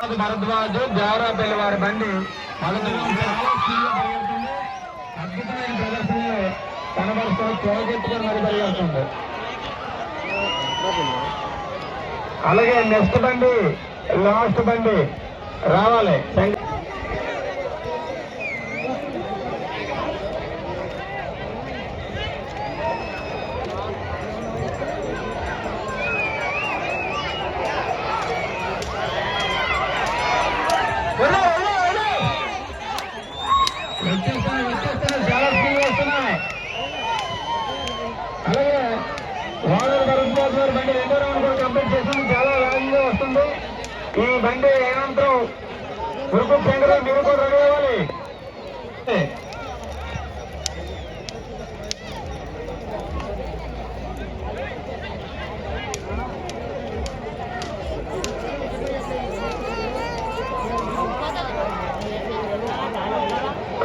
భరద్వాజు దేవరాపల్లి వారి బండి అద్భుతమైన ప్రదర్శనలో కనబరుస్తూ తోగెత్తుకొని మరి పరిగెడుతుంది. అలాగే నెక్స్ట్ బండి లాస్ట్ బండి రావాలి. వానర్ భరద్వాజ్ గారు బండి రెండో రౌండ్ కూడా కంప్లీట్ చేసింది చాలా వేగంగా వస్తుంది. ఈ బండి ఏమంటారు ఉరుకు శంకర్ మీరు కూడా రెడీ అవ్వాలి.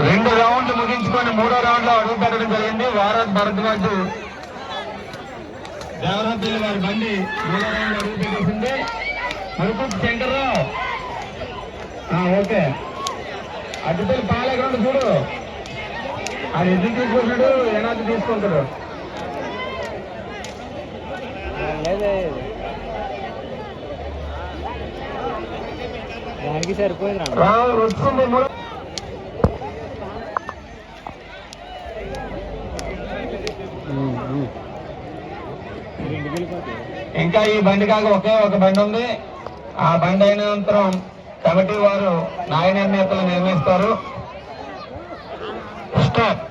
రెండు రౌండ్లు ముగించుకొని మూడో రౌండ్లో అడుగు పెట్టడం జరిగింది. వారత్ భరద్వాజ్ దేవరాపల్లి వారి బండి రౌండ్ అడుగు పెట్టేసింది మురుకు శంకర్రావు ఓకే. అడ్డుపల్లి పాలెక్కడ చూడు. అది ఎందుకు తీసుకుంటాడు ఏనాది తీసుకుంటాడు? దానికి సరిపోయింది? రా రా వచ్చింది మూడో రెండు వెళ్ళిపోతాయి ఇంకా ఈ బండి కాక ఒకే ఒక బండి ఉంది. ఆ బండి అయినంతరం కమిటీ వారు న్యాయ నిర్ణేతలు నిర్ణయిస్తారు స్టార్ట్